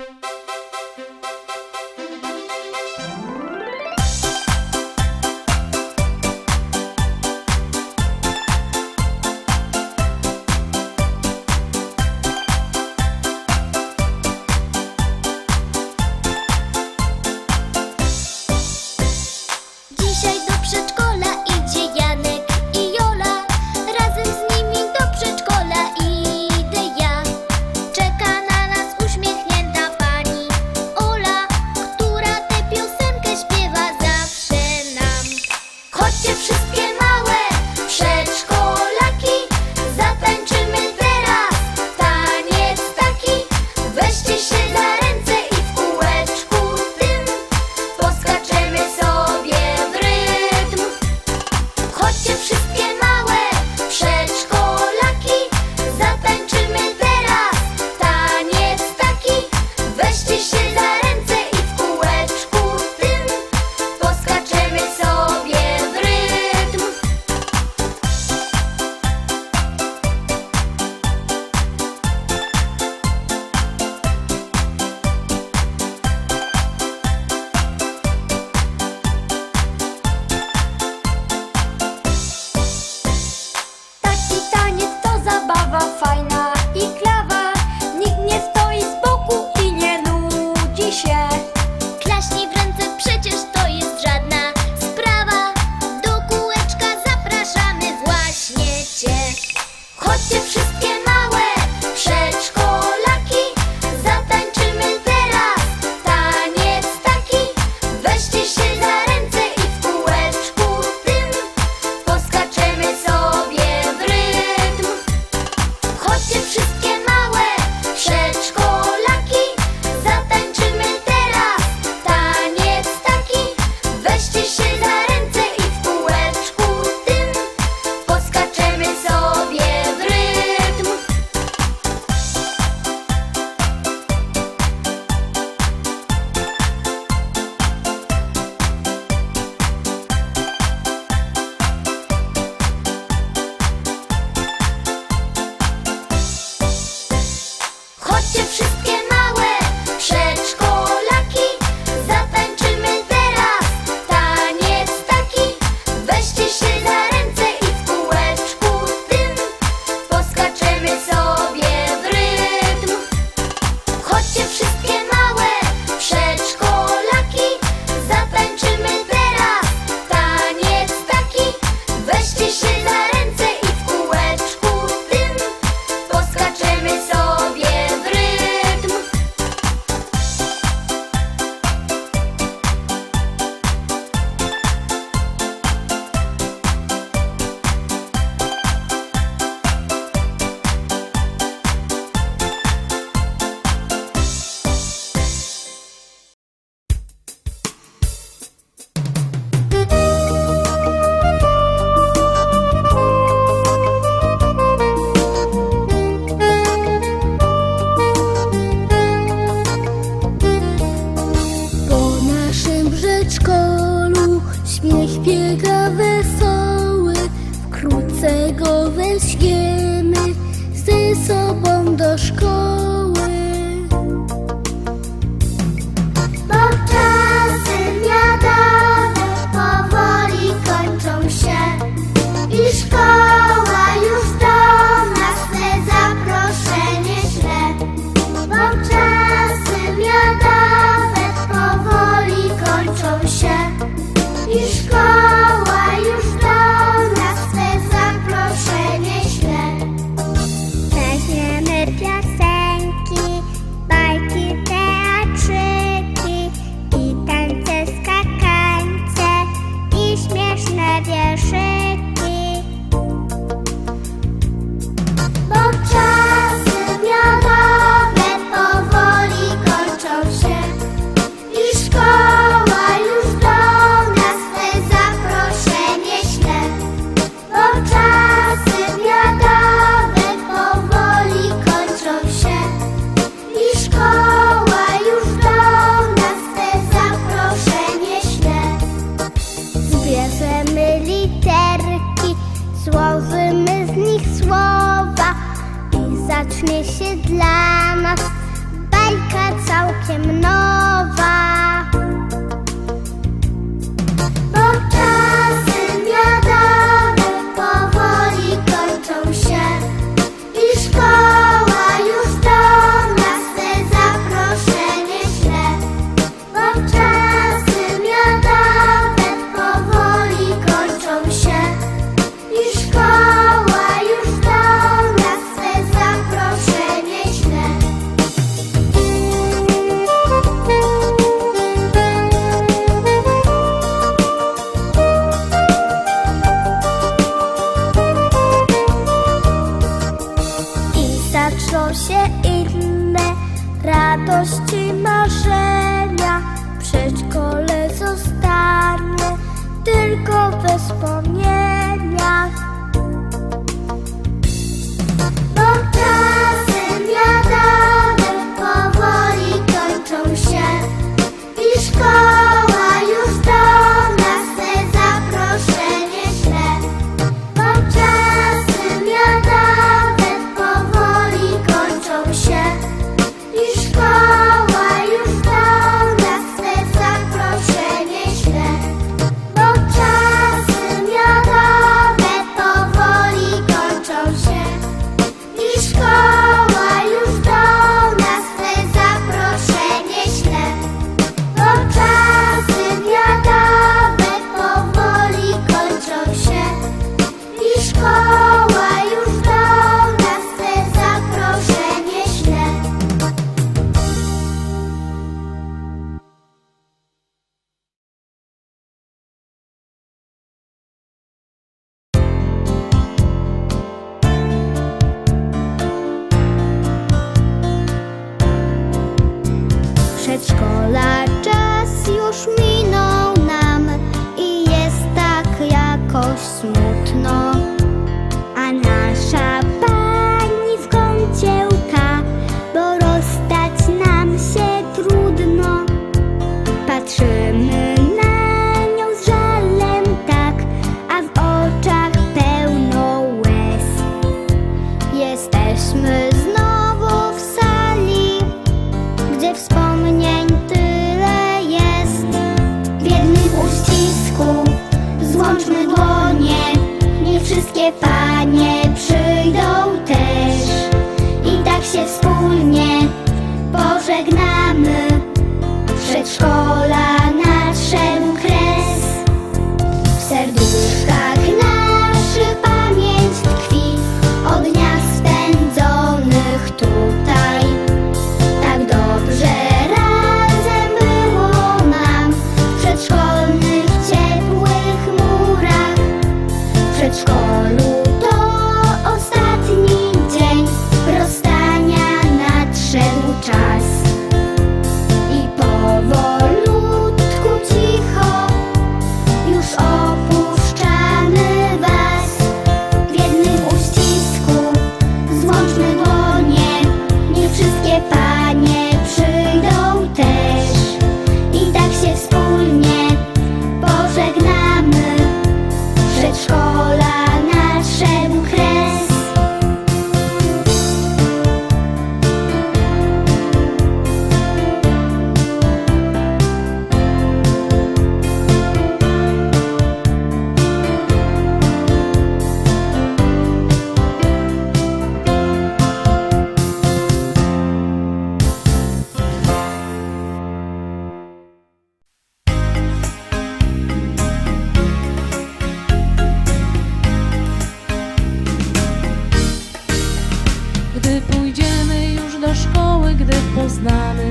Dzisiaj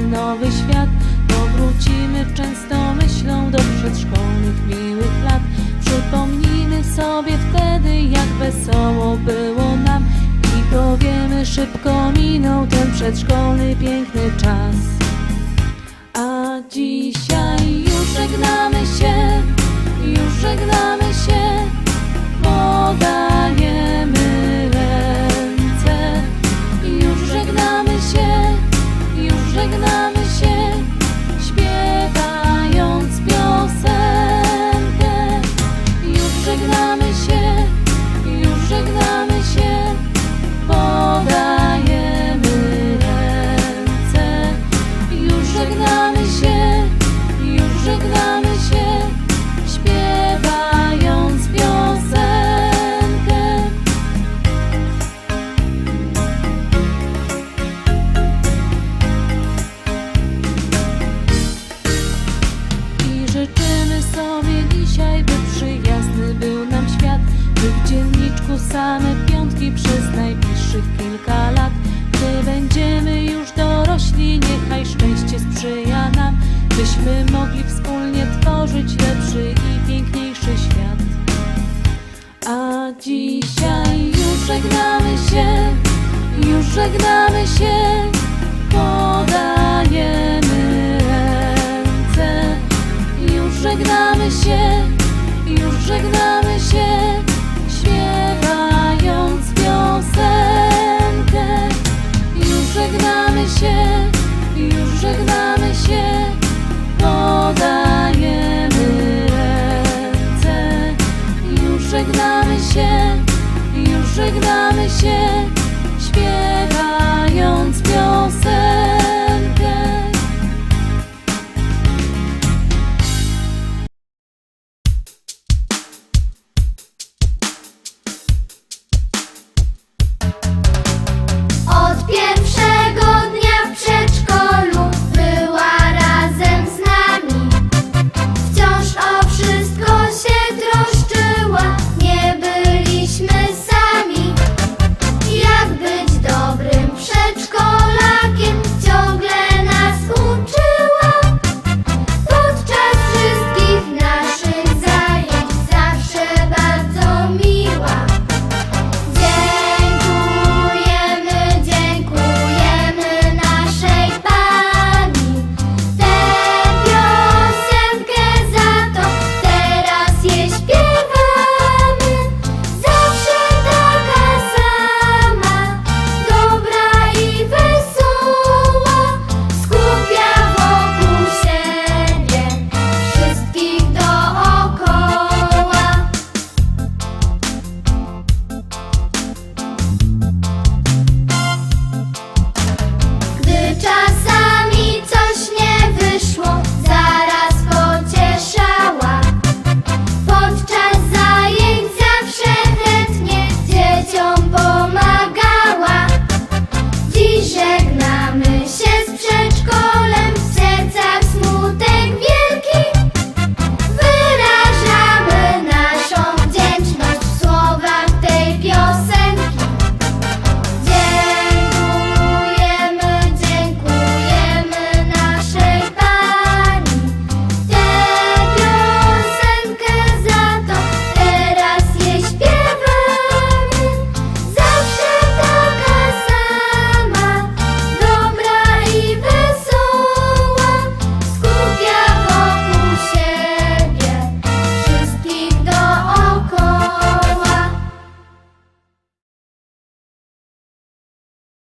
nowy świat. Powrócimy często myślą do przedszkolnych miłych lat. Przypomnimy sobie wtedy jak wesoło było nam. I powiemy szybko minął ten przedszkolny piękny czas. A dzisiaj już żegnamy się Już żegnamy się. Podajemy byśmy mogli wspólnie tworzyć lepszy i piękniejszy świat. A dzisiaj już żegnamy się, już żegnamy się, podajemy ręce. Już żegnamy się, już żegnamy